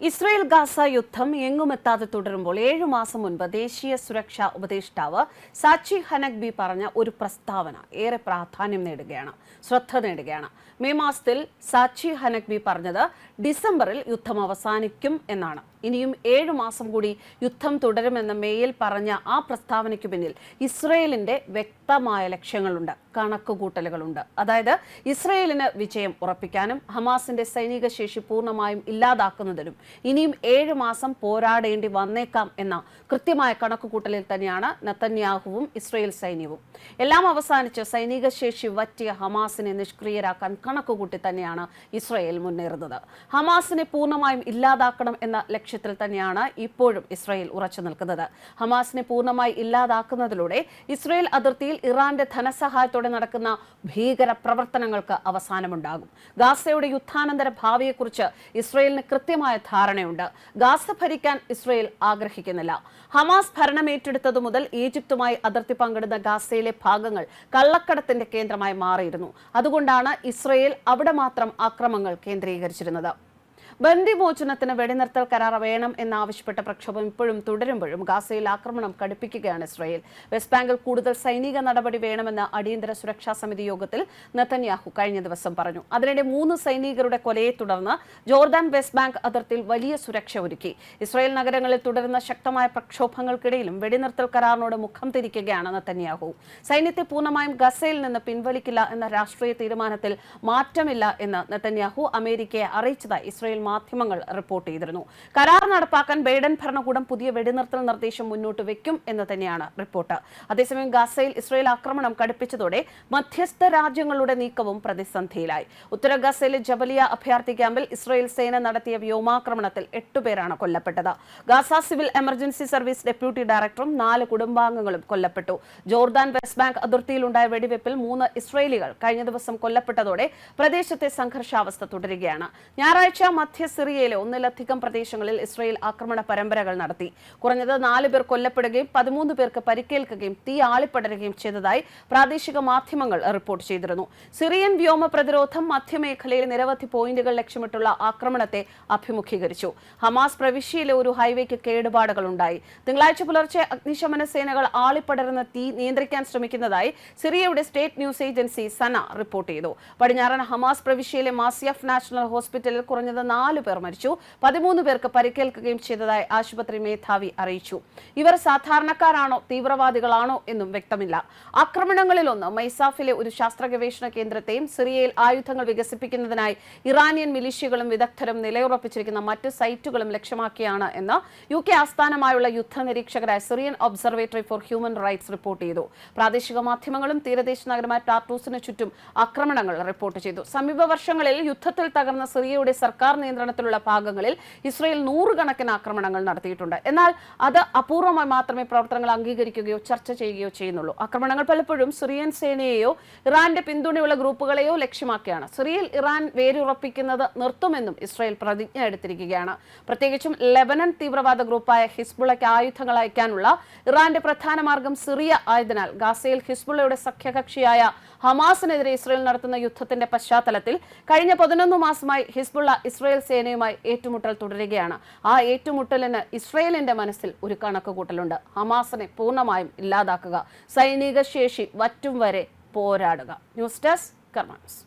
Israel Gaza യുദ്ധം എങ്ങുമെത്താതെ തുടരുമ്പോൾ ഏഴു മാസം മുൻപ് ദേശീയ സുരക്ഷാ ഉപദേഷ്ടാവ് സാച്ചി ഹനക്ബി പറഞ്ഞ ഒരു പ്രസ്താവന ഏറെ പ്രാധാന്യം നേടുകയാണ് ശ്രദ്ധ നേടുകയാണ്. മെയ് മാസത്തിൽ സാച്ചി ഹനക്ബി പറഞ്ഞത് ഡിസംബറിൽ യുദ്ധം അവസാനിക്കും എന്നാണ്. ഇനിയും ഏഴു മാസം കൂടി യുദ്ധം തുടരുമെന്ന് മേയിൽ പറഞ്ഞ ആ പ്രസ്താവനയ്ക്ക് പിന്നിൽ ഇസ്രയേലിന്റെ വ്യക്തമായ ലക്ഷ്യങ്ങളുണ്ട് കണക്കുകൂട്ടലുകളുണ്ട്. അതായത് ഇസ്രയേലിന് വിജയം ഉറപ്പിക്കാനും ഹമാസിന്റെ സൈനിക ശേഷി പൂർണമായും ഇല്ലാതാക്കുന്നതിനും ഇനിയും ഏഴ് മാസം പോരാടേണ്ടി വന്നേക്കാം എന്ന കൃത്യമായ കണക്കുകൂട്ടലിൽ തന്നെയാണ് നത്തന്യാഹുവും ഇസ്രയേൽ സൈന്യവും. എല്ലാം അവസാനിച്ച് സൈനിക ശേഷി വറ്റിയ ഹമാസിനെ നിഷ്ക്രിയരാക്കാൻ കണക്കുകൂട്ടി തന്നെയാണ് ഇസ്രയേൽ മുന്നേറുന്നത്. ഹമാസിനെ പൂർണമായും ഇല്ലാതാക്കണം എന്ന ലക്ഷ്യത്തിൽ തന്നെയാണ് ഇപ്പോഴും ഇസ്രയേൽ ഉറച്ചു നിൽക്കുന്നത്. ഹമാസിനെ പൂർണമായി ഇല്ലാതാക്കുന്നതിലൂടെ ഇസ്രയേൽ അതിർത്തിയിൽ ഇറാന്റെ ധനസഹായത്തോടെ നടക്കുന്ന ഭീകര പ്രവർത്തനങ്ങൾക്ക് അവസാനമുണ്ടാകും. ഗാസയുടെ യുദ്ധാനന്തര ഭാവിയെക്കുറിച്ച് ഇസ്രയേലിന് കൃത്യമായ ധാരണയുണ്ട്. ഗാസ ഭരിക്കാൻ ഇസ്രയേൽ ആഗ്രഹിക്കുന്നില്ല. ഹമാസ് ഭരണം ഏറ്റെടുത്തതു മുതൽ ഈജിപ്തുമായി അതിർത്തി പങ്കിടുന്ന ഗാസയിലെ ഭാഗങ്ങൾ കള്ളക്കടത്തിന്റെ കേന്ദ്രമായി മാറിയിരുന്നു. അതുകൊണ്ടാണ് ഇസ്രയേൽ അവിടെ മാത്രം അക്രമങ്ങൾ കേന്ദ്രീകരിച്ചിരുന്നത്. ബന്ദിമോചനത്തിന് വെടിനിർത്തൽ കരാർ വേണം എന്നാവശ്യപ്പെട്ട പ്രക്ഷോഭം ഇപ്പോഴും തുടരുമ്പോഴും ഗാസയിൽ ആക്രമണം കടുപ്പിക്കുകയാണ് ഇസ്രായേൽ. വെസ്റ്റ് ബാങ്കിൽ കൂടുതൽ സൈനിക നടപടി വേണമെന്ന് അടിയന്തര സുരക്ഷാ സമിതി യോഗത്തിൽ നെതന്യാഹു കഴിഞ്ഞ ദിവസം പറഞ്ഞു. അതിനിടെ മൂന്ന് സൈനികരുടെ കൊലയെ തുടർന്ന് ജോർദാൻ വെസ്റ്റ് ബാങ്ക് അതിർത്തിയിൽ വലിയ സുരക്ഷ ഒരുക്കി. ഇസ്രായേൽ നഗരങ്ങളിൽ തുടരുന്ന ശക്തമായ പ്രക്ഷോഭങ്ങൾക്കിടയിലും വെടിനിർത്തൽ കരാറിനോട് മുഖം തിരിക്കുകയാണ് നെതന്യാഹു. സൈന്യത്തെ പൂർണമായും ഗസയിൽ നിന്ന് പിൻവലിക്കില്ല എന്ന രാഷ്ട്രീയ തീരുമാനത്തിൽ മാറ്റമില്ല എന്ന് നെതന്യാഹു അമേരിക്കയെ അറിയിച്ചതായി ഇസ്രായേൽ മാധ്യമങ്ങൾ റിപ്പോർട്ട് ചെയ്തിരുന്നു. കരാർ നടപ്പാക്കാൻ ബൈഡൻ ഭരണകൂടം പുതിയ വെടിനിർത്തൽ നിർദ്ദേശം മുന്നോട്ട് വെക്കും എന്ന് തന്നെയാണ് റിപ്പോർട്ട്. അതേസമയം ഗാസയിൽ ഇസ്രയേൽ ആക്രമണം കടുപ്പിച്ചതോടെ മധ്യസ്ഥ രാജ്യങ്ങളുടെ നീക്കവും പ്രതിസന്ധിയിലായി. ഉത്തര ഗാസയിലെ ജബലിയ അഭയാർത്ഥി ക്യാമ്പിൽ ഇസ്രയേൽ സേന നടത്തിയ വ്യോമാക്രമണത്തിൽ എട്ടുപേരാണ് കൊല്ലപ്പെട്ടത്. Gaza civil emergency service deputy ഡയറക്ടറും നാല് കുടുംബാംഗങ്ങളും കൊല്ലപ്പെട്ടു. ജോർദാൻ വെസ്റ്റ് ബാങ്ക് അതിർത്തിയിലുണ്ടായ വെടിവെപ്പിൽ മൂന്ന് ഇസ്രയേലികൾ കഴിഞ്ഞ ദിവസം കൊല്ലപ്പെട്ടതോടെ പ്രദേശത്തെ സംഘർഷാവസ്ഥ തുടരുകയാണ്. ഞായറാഴ്ച മധ്യ സിറിയയിലെ ഒന്നിലധികം പ്രദേശങ്ങളിൽ ഇസ്രയേൽ ആക്രമണ പരമ്പരകൾ നടത്തി. കുറഞ്ഞത് നാല് പേർ കൊല്ലപ്പെടുകയും പതിമൂന്ന് പേർക്ക് പരിക്കേൽക്കുകയും തീ ആളിപ്പടരുകയും ചെയ്തതായി പ്രാദേശിക മാധ്യമങ്ങൾ റിപ്പോർട്ട് ചെയ്തിരുന്നു. സിറിയൻ വ്യോമ പ്രതിരോധം മധ്യമേഖലയിൽ നിരവധി പോയിന്റുകൾ ലക്ഷ്യമിട്ടുള്ള ആക്രമണത്തെ അഭിമുഖീകരിച്ചു. ഹമാസ് പ്രവിശ്യയിലെ ഒരു ഹൈവേക്ക് കേടുപാടുകൾ ഉണ്ടായി തിങ്കളാഴ്ച പുലർച്ചെ അഗ്നിശമന സേനകൾ ആളിപ്പടരുന്ന തീ നിയന്ത്രിക്കാൻ ശ്രമിക്കുന്നതായി സിറിയയുടെ state news agency SANA report ചെയ്തു. പടിഞ്ഞാറൻ ഹമാസ് പ്രവിശ്യയിലെ മാസിയഫ് നാഷണൽ ഹോസ്പിറ്റലിൽ കുറഞ്ഞത് നാല് പേർ മരിച്ചു. പതിമൂന്ന് പേർക്ക് പരിക്കേൽക്കുകയും ചെയ്തതായി ആശുപത്രി മേധാവി അറിയിച്ചു. ഇവർ സാധാരണക്കാരാണോ തീവ്രവാദികളാണോ എന്നും വ്യക്തമില്ല. ആക്രമണങ്ങളിലൊന്ന് മൈസാഫിലെ ഒരു ശാസ്ത്ര ഗവേഷണ കേന്ദ്രത്തെയും സിറിയയിൽ ആയുധങ്ങൾ വികസിപ്പിക്കുന്നതിനായി ഇറാനിയൻ മിലിഷ്യകളും വിദഗ്ധരും നിലയുറപ്പിച്ചിരിക്കുന്ന മറ്റ് സൈറ്റുകളും ലക്ഷ്യമാക്കിയാണ് എന്ന് യു കെ ആസ്ഥാനമായുള്ള യുദ്ധ നിരീക്ഷകരായ Syrian observatory for human rights report ചെയ്തു. പ്രാദേശിക മാധ്യമങ്ങളും തീരദേശ നഗരമായ ടാർട്ടൂസിന് ചുറ്റും ആക്രമണങ്ങൾ റിപ്പോർട്ട് ചെയ്തു. സമീപ വർഷങ്ങളിൽ യുദ്ധത്തിൽ തകർന്ന സിറിയയുടെ സർക്കാർ നിയന്ത്രണത്തിലുള്ള ഭാഗങ്ങളിൽ ഇസ്രയേൽ നൂറുകണക്കിന് ആക്രമണങ്ങൾ നടത്തിയിട്ടുണ്ട്. എന്നാൽ അത് അപൂർവമായി മാത്രമേ പ്രവർത്തനങ്ങൾ അംഗീകരിക്കുകയോ ചർച്ച ചെയ്യുകയോ ചെയ്യുന്നുള്ളൂ. ആക്രമണങ്ങൾ പലപ്പോഴും സിറിയൻ സേനയെയോ ഇറാന്റെ പിന്തുണയുള്ള ഗ്രൂപ്പുകളെയോ ലക്ഷ്യമാക്കിയാണ്. സിറിയയിൽ ഇറാൻ വേരുറപ്പിക്കുന്നത് നിർത്തുമെന്നും ഇസ്രയേൽ പ്രതിജ്ഞ എടുത്തിരിക്കുകയാണ്. പ്രത്യേകിച്ചും ലെബനൻ തീവ്രവാദ ഗ്രൂപ്പായ ഹിസ്ബുളയ്ക്ക് ആയുധങ്ങൾ അയക്കാനുള്ള ഇറാന്റെ പ്രധാന മാർഗം സിറിയ ആയതിനാൽ ഗാസയിൽ ഹിസ്ബുള്ളയുടെ സഖ്യകക്ഷിയായ ഹമാസിനെതിരെ ഇസ്രയേൽ നടത്തുന്ന യുദ്ധത്തിന്റെ പശ്ചാത്തലത്തിൽ കഴിഞ്ഞ പതിനൊന്ന് മാസമായി ഹിസ്ബുള്ള ഇസ്രായേൽ സേനയുമായി ഏറ്റുമുട്ടൽ തുടരുകയാണ്. ആ ഏറ്റുമുട്ടലിന് ഇസ്രയേലിന്റെ മനസ്സിൽ ഒരു കണക്കുകൂട്ടലുണ്ട്. ഹമാസിനെ പൂർണമായും ഇല്ലാതാക്കുക സൈനിക ശേഷി വറ്റും വരെ പോരാടുക. News desk കർമാൻസ്